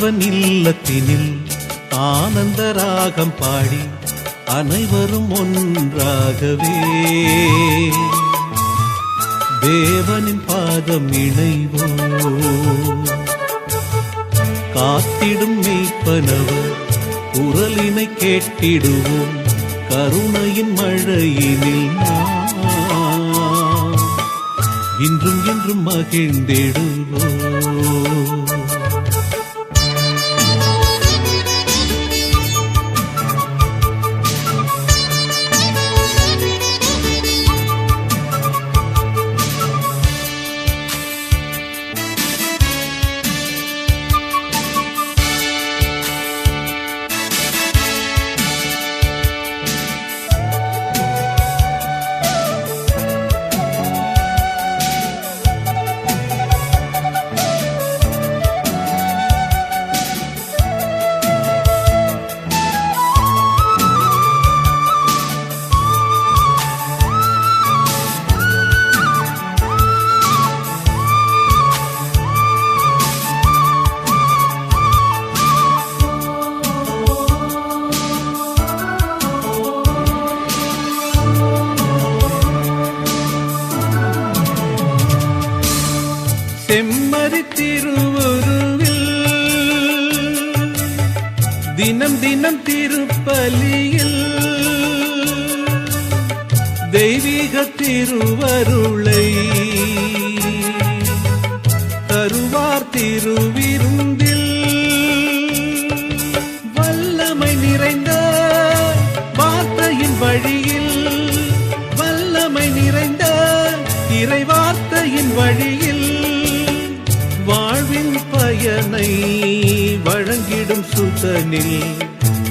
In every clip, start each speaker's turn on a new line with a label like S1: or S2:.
S1: அவன் இல்லத்தினில் ஆனந்த ராகம் பாடி அனைவரும் ஒன்றாகவே. தேவனின் பாதம் இணைவோ? காத்திடும் மெய்ப்பனவர் குரலினை கேட்டிடுவோம் கருணையின் மழையினில் இன்றும் இன்றும் மகிழ்ந்திடுவோம் தருவார் திருவிருந்தில் வல்லமை நிறைந்த வார்த்தையின் வழியில் வல்லமை நிறைந்த இறை வார்த்தையின் வழியில் வாழ்வின் பயனை வழங்கிடும் சுதனில்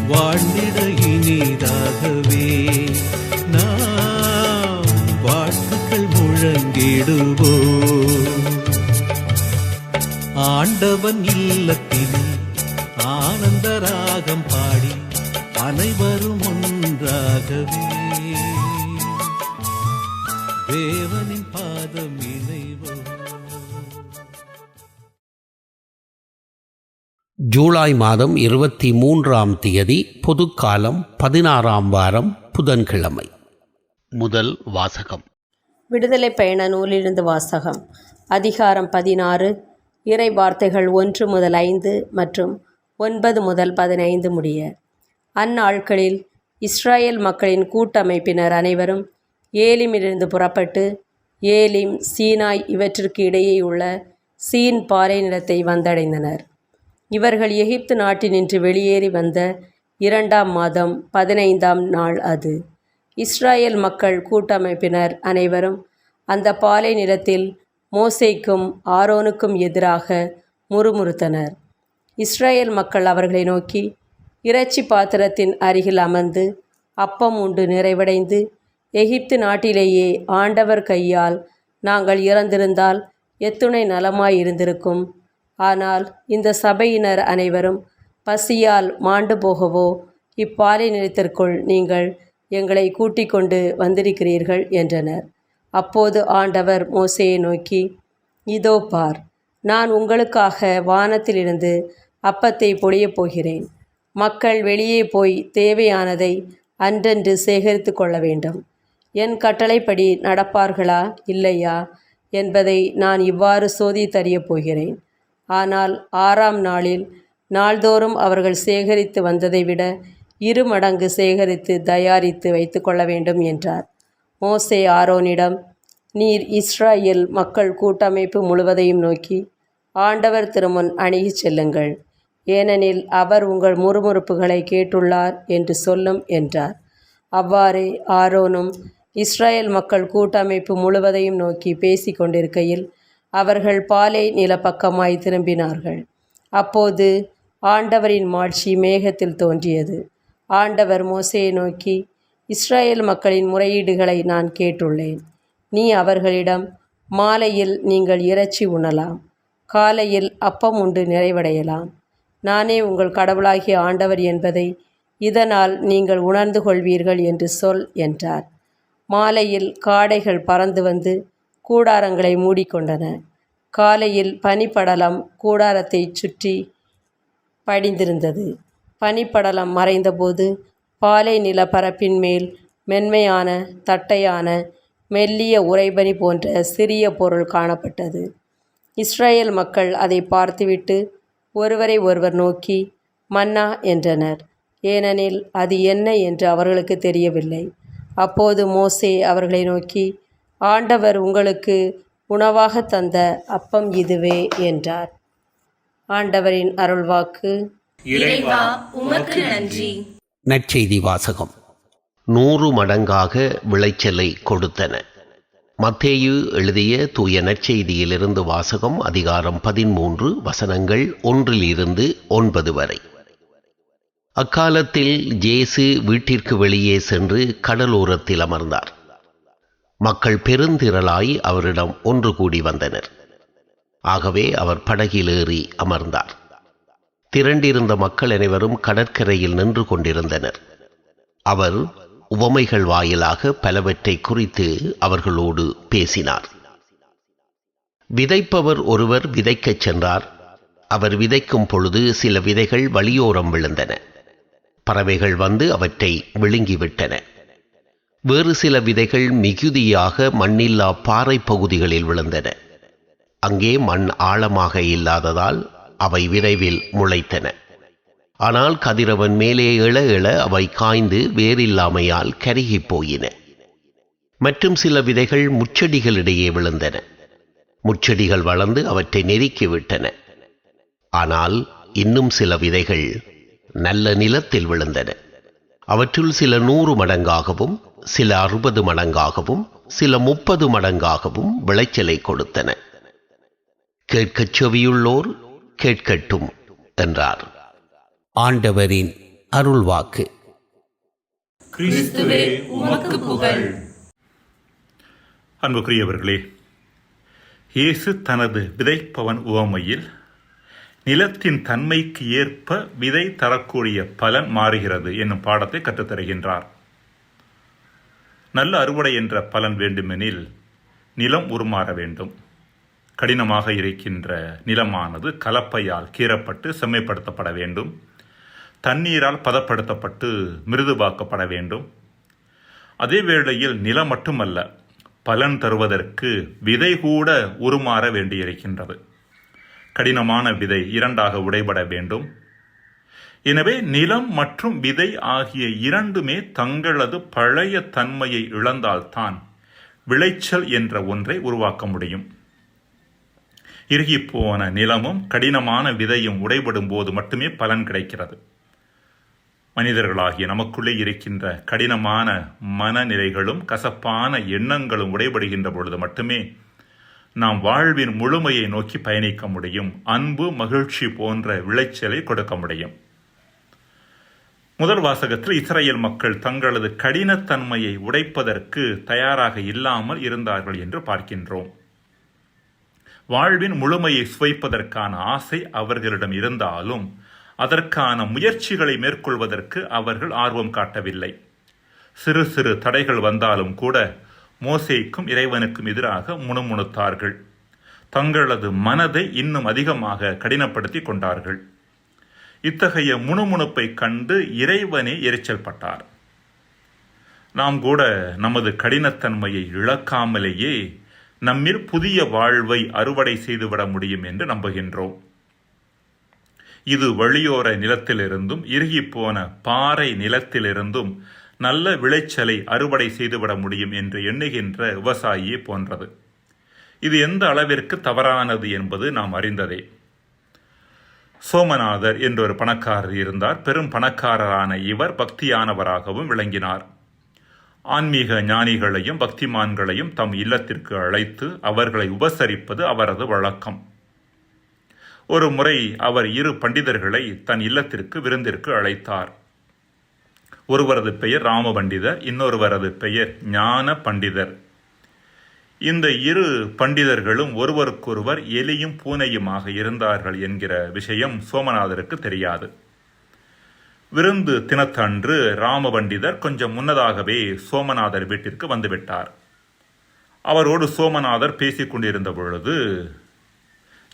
S1: வாழ்ந்திட இனிதாகவே. நாம் வாழ்த்துக்கள் முழங்கிடுவோம். ஆண்டவன் இல்லத்தினில் ஆனந்த ராகம் பாடி அனைவரும் ஒன்றாகவே. தேவனின் பாதம்
S2: ஜூலை மாதம் இருபத்தி மூன்றாம் தேதி பொதுக்காலம் பதினாறாம் வாரம் புதன்கிழமை. முதல் வாசகம்.
S3: விடுதலை பயண நூலிலிருந்து வாசகம். அதிகாரம் பதினாறு இறை வார்த்தைகள் ஒன்று முதல் ஐந்து மற்றும் ஒன்பது முதல் பதினைந்து முடிய. அந்நாட்களில் இஸ்ரேல் மக்களின் கூட்டமைப்பினர் அனைவரும் ஏலிமிலிருந்து புறப்பட்டு ஏலிம் சீனாய் இவற்றிற்கு இடையே உள்ள சீன் பாறை நிலத்தை வந்தடைந்தனர். இவர்கள் எகிப்து நாட்டினின்று வெளியேறி வந்த இரண்டாம் மாதம் பதினைந்தாம் நாள் அது. இஸ்ராயேல் மக்கள் கூட்டமைப்பினர் அனைவரும் அந்த பாலை நிலத்தில் மோசேக்கும் ஆரோனுக்கும் எதிராக முறுமுறுத்தனர். இஸ்ரேல் மக்கள் அவர்களை நோக்கி இறைச்சி பாத்திரத்தின் அருகில் அமர்ந்து அப்பம் உண்டு நிறைவடைந்து எகிப்து நாட்டிலேயே ஆண்டவர் கையால் நாங்கள் இறந்திருந்தால் எத்துணை நலமாயிருந்திருக்கும். ஆனால் இந்த சபையினர் அனைவரும் பசியால் மாண்டு போகவோ இப்பாலை நிலத்திற்குள் நீங்கள் எங்களை கூட்டிக் கொண்டு வந்திருக்கிறீர்கள் என்றனர். அப்போது ஆண்டவர் மோசையை நோக்கி இதோ பார் நான் உங்களுக்காக வானத்திலிருந்து அப்பத்தை பொழியப் போகிறேன். மக்கள் வெளியே போய் தேவையானதை அன்றன்று சேகரித்து கொள்ள வேண்டும். என் கட்டளைப்படி நடப்பார்களா இல்லையா என்பதை நான் இவ்வாறு சோதித்தறியப் போகிறேன். ஆனால் ஆறாம் நாளில் நாள்தோறும் அவர்கள் சேகரித்து வந்ததை விட இரு மடங்கு சேகரித்து தயாரித்து வைத்து கொள்ள வேண்டும் என்றார். மோசே ஆரோனிடம் நீர் இஸ்ராயேல் மக்கள் கூட்டமைப்பு முழுவதையும் நோக்கி ஆண்டவர் திருமுன் அணுகிச் செல்லுங்கள். ஏனெனில் அவர் உங்கள் முறுமுறுப்புகளை கேட்டுள்ளார் என்று சொல்லும் என்றார். அவ்வாறே ஆரோனும் இஸ்ரேல் மக்கள் கூட்டமைப்பு முழுவதையும் நோக்கி பேசி கொண்டிருக்கையில் அவர்கள் பாலை நிலப்பக்கமாய் திரும்பினார்கள். அப்போது ஆண்டவரின் மாட்சி மேகத்தில் தோன்றியது. ஆண்டவர் மோசையை நோக்கி இஸ்ரேல் மக்களின் முறையீடுகளை நான் கேட்டுள்ளேன். நீ அவர்களிடம் மாலையில் நீங்கள் இறைச்சி உண்ணலாம் காலையில் அப்பம் உண்டு நிறைவடையலாம். நானே உங்கள் கடவுளாகிய ஆண்டவர் என்பதை இதனால் நீங்கள் உணர்ந்து கொள்வீர்கள் என்று சொல் என்றார். மாலையில் காடைகள் பறந்து வந்து கூடாரங்களை மூடிக்கொண்டன. காலையில் பனிப்படலம் கூடாரத்தைச் சுற்றி படிந்திருந்தது. பனிப்படலம் மறைந்தபோது பாலை நிலப்பரப்பின் மேல் மென்மையான தட்டையான மெல்லிய உறைபனி போன்ற சிறிய பொருள் காணப்பட்டது. இஸ்ரேல் மக்கள் அதை பார்த்துவிட்டு ஒருவரை ஒருவர் நோக்கி மன்னா என்றனர். ஏனெனில் அது என்ன என்று அவர்களுக்கு தெரியவில்லை. அப்போது மோசே அவர்களை நோக்கி ஆண்டவர் உங்களுக்கு உணவாக தந்த அப்பம் இதுவே என்றார். ஆண்டவரின் அருள்வாக்கு.
S4: இறைவா உமக்கு நன்றி.
S2: நற்செய்தி வாசகம். நூறு மடங்காக விளைச்சலை கொடுத்தன. மத்தேயு எழுதிய தூய நற்செய்தியிலிருந்து வாசகம் அதிகாரம் பதிமூன்று வசனங்கள் ஒன்றிலிருந்து ஒன்பது வரை. அக்காலத்தில் ஜேசு வீட்டிற்கு வெளியே சென்று கடலோரத்தில் அமர்ந்தார். மக்கள் பெருந்திரளாய் அவரிடம் ஒன்று கூடி வந்தனர். ஆகவே அவர் படகில் ஏறி அமர்ந்தார். திரண்டிருந்த மக்கள் அனைவரும் கடற்கரையில் நின்று கொண்டிருந்தனர். அவர் உவமைகள் வாயிலாக பலவற்றை குறித்து அவர்களோடு பேசினார். விதைப்பவர் ஒருவர் விதைக்கச் சென்றார். அவர் விதைக்கும் பொழுது சில விதைகள் வழியோரம் விழுந்தன. பறவைகள் வந்து அவற்றை விழுங்கிவிட்டன. வேறு சில விதைகள் மிகுதியாக மண்ணில்லா பாறை பகுதிகளில் விழுந்தன. அங்கே மண் ஆழமாக இல்லாததால் அவை விரைவில் முளைத்தன. ஆனால் கதிரவன் மேலே எழ எழ அவை காய்ந்து வேறில்லாமையால் கருகிப் போயின. மற்றும் சில விதைகள் முச்செடிகளிடையே விழுந்தன. முச்செடிகள் வளர்ந்து அவற்றை நெருக்கிவிட்டன ஆனால் இன்னும் சில விதைகள் நல்ல நிலத்தில் விழுந்தன. அவற்றுள் சில நூறு மடங்காகவும் சில அறுபது மடங்காகவும் சில முப்பது மடங்காகவும் விளைச்சலை கொடுத்தன. கேட்கச் செவியுள்ளோர் கேட்கட்டும் என்றார். ஆண்டவரின் அருள்வாக்கு.
S4: கிறிஸ்துவே உமக்கு புகழ்.
S5: அன்புக்குரியவர்களே இயேசு தனது விதைப்பவன் உவமையில் நிலத்தின் தன்மைக்கு ஏற்ப விதை தரக்கூடிய பலன் மாறுகிறது என்னும் பாடத்தை கற்றுத்தருகின்றார். நல்ல அறுவடை என்ற பலன் வேண்டுமெனில் நிலம் உருமாற வேண்டும். கடினமாக இருக்கின்ற நிலமானது கலப்பையால் கீறப்பட்டு செம்மைப்படுத்தப்பட வேண்டும். தண்ணீரால் பதப்படுத்தப்பட்டு மிருதுவாக்கப்பட வேண்டும். அதே வேளையில் நிலம் மட்டுமல்ல பலன் தருவதற்கு விதை கூட உருமாற வேண்டியிருக்கின்றது. கடினமான விதை இரண்டாக உடைபட வேண்டும். எனவே நிலம் மற்றும் விதை ஆகிய இரண்டுமே தங்களது பழைய தன்மையை இழந்தால்தான் விளைச்சல் என்ற ஒன்றை உருவாக்க முடியும். இறுகிப்போன நிலமும் கடினமான விதையும் உடைபடும் போது மட்டுமே பலன் கிடைக்கிறது. மனிதர்களாகிய நமக்குள்ளே இருக்கின்ற கடினமான மனநிலைகளும் கசப்பான எண்ணங்களும் உடைபடுகின்ற பொழுது மட்டுமே நாம் வாழ்வின் முழுமையை நோக்கி பயணிக்க முடியும். அன்பு மகிழ்ச்சி போன்ற விளைச்சலை கொடுக்க முடியும். முதல் வாசகத்தில் இஸ்ரேல் மக்கள் தங்களது கடினத்தன்மையை உடைப்பதற்கு தயாராக இல்லாமல் இருந்தார்கள் என்று பார்க்கின்றோம். வாழ்வின் முழுமையை சுவைப்பதற்கான ஆசை அவர்களிடம் இருந்தாலும் அதற்கான முயற்சிகளை மேற்கொள்வதற்கு அவர்கள் ஆர்வம் காட்டவில்லை. சிறு சிறு தடைகள் வந்தாலும் கூட மோசேக்கும் இறைவனுக்கும் எதிராக முணுமுணுத்தார்கள். தங்களது மனதை இன்னும் அதிகமாக கடினப்படுத்தி கொண்டார்கள். இத்தகைய முணுமுணுப்பை கண்டு இறைவனே எரிச்சல் பட்டார். நாம் கூட நமது கடினத்தன்மையை இழக்காமலேயே நம்மில் புதிய வாழ்வை அறுவடை செய்துவிட முடியும் என்று நம்புகின்றோம். இது வழியோர நிலத்திலிருந்தும் இறுகிப்போன பாறை நிலத்திலிருந்தும் நல்ல விளைச்சலை அறுவடை செய்துவிட முடியும் என்று எண்ணுகின்ற விவசாயியை போன்றது. இது எந்த அளவிற்கு தவறானது என்பது நாம் அறிந்ததே. சோமநாதர் என்றொரு பணக்காரர் இருந்தார். பெரும் பணக்காரரான இவர் பக்தியானவராகவும் விளங்கினார். ஆன்மீக ஞானிகளையும் பக்திமான்களையும் தம் இல்லத்திற்கு அழைத்து அவர்களை உபசரிப்பது அவரது வழக்கம். ஒரு முறை அவர் இரு பண்டிதர்களை தன் இல்லத்திற்கு விருந்திற்கு அழைத்தார். ஒருவரது பெயர் ராம பண்டிதர் இன்னொருவரது பெயர் ஞான பண்டிதர். இந்த இரு பண்டிதர்களும் ஒருவருக்கொருவர் எலியும் பூனையுமாக இருந்தார்கள் என்கிற விஷயம் சோமநாதருக்கு தெரியாது. விருந்து தினத்தன்று ராம பண்டிதர் கொஞ்சம் முன்னதாகவே சோமநாதர் வீட்டிற்கு வந்துவிட்டார். அவரோடு சோமநாதர் பேசிக் கொண்டிருந்த பொழுது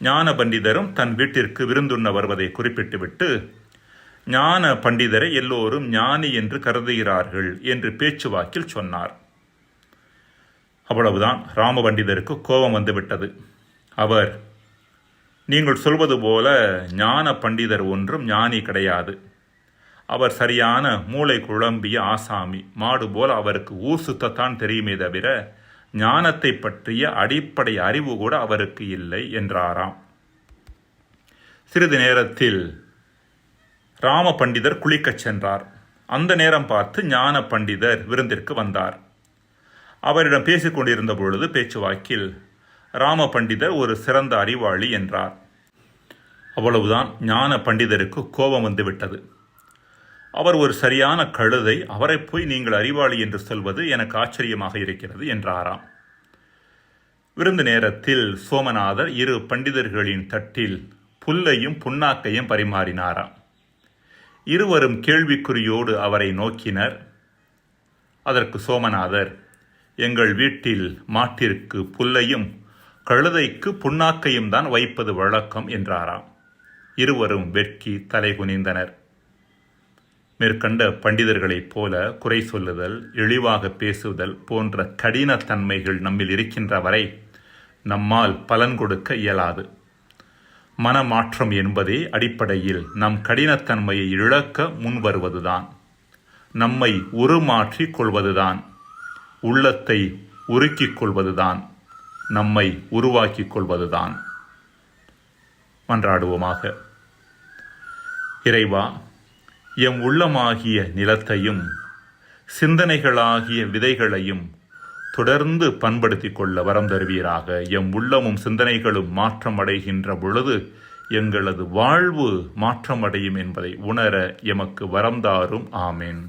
S5: ஞான பண்டிதரும் தன் வீட்டிற்கு விருந்துண்ண வருவதை குறிப்பிட்டுவிட்டு ஞான பண்டிதரை எல்லோரும் ஞானி என்று கருதுகிறார்கள் என்று பேச்சுவாக்கில் சொன்னார். அவ்வளவுதான் ராம பண்டிதருக்கு கோபம் வந்துவிட்டது. அவர் நீங்கள் சொல்வது போல ஞான பண்டிதர் ஒன்றும் ஞானி கிடையாது. அவர் சரியான மூளை குழம்பிய ஆசாமி. மாடு போல் அவருக்கு ஊர் சுத்தத்தான் தெரியுமே தவிர ஞானத்தை பற்றிய அடிப்படை அறிவு கூட அவருக்கு இல்லை என்றாராம். சிறிது நேரத்தில் ராம பண்டிதர் குளிக்கச் சென்றார். அந்த நேரம் பார்த்து ஞான பண்டிதர் விருந்திற்கு வந்தார். அவரிடம் பேசிக்கொண்டிருந்த பொழுது பேச்சுவாக்கில் ராம பண்டிதர் ஒரு சிறந்த அறிவாளி என்றார். அவ்வளவுதான் ஞான பண்டிதருக்கு கோபம் வந்துவிட்டது அவர் ஒரு சரியான கழுதை அவரை போய் நீங்கள் அறிவாளி என்று சொல்வது எனக்கு ஆச்சரியமாக இருக்கிறது என்றாராம். விருந்து நேரத்தில் சோமநாதர் இரு பண்டிதர்களின் தட்டில் புல்லையும் புண்ணாக்கையும் பரிமாறினாராம். இருவரும் கேள்விக்குறியோடு அவரை நோக்கினர். அதற்கு சோமநாதர் எங்கள் வீட்டில் மாட்டிற்கு புல்லையும் கழுதைக்கு புண்ணாக்கையும் தான் வைப்பது வழக்கம் என்றாராம். இருவரும் வெட்கி தலை குனிந்தனர் மேற்கண்ட பண்டிதர்களைப் போல குறை சொல்லுதல் இழிவாக பேசுதல் போன்ற கடினத்தன்மைகள் நம்மில் இருக்கின்ற வரை நம்மால் பலன் கொடுக்க இயலாது. மனமாற்றம் என்பதே அடிப்படையில் நம் கடினத்தன்மையை இழக்க முன்வருவதுதான். நம்மை உருமாற்றிக் கொள்வதுதான். உள்ளத்தை உருக்கிக் கொள்வதுதான். நம்மை உருவாக்கிக் கொள்வதுதான். மன்றாடுவோமாக. இறைவா எம் உள்ளமாகிய நிலத்தையும் சிந்தனைகளாகிய விதைகளையும் தொடர்ந்து பண்படுத்தி கொள்ள வரம் தருவீராக. எம் உள்ளமும் சிந்தனைகளும் மாற்றம் அடைகின்ற பொழுது எங்களது வாழ்வு மாற்றமடையும் என்பதை உணர எமக்கு வரம் தாரும். ஆமேன்.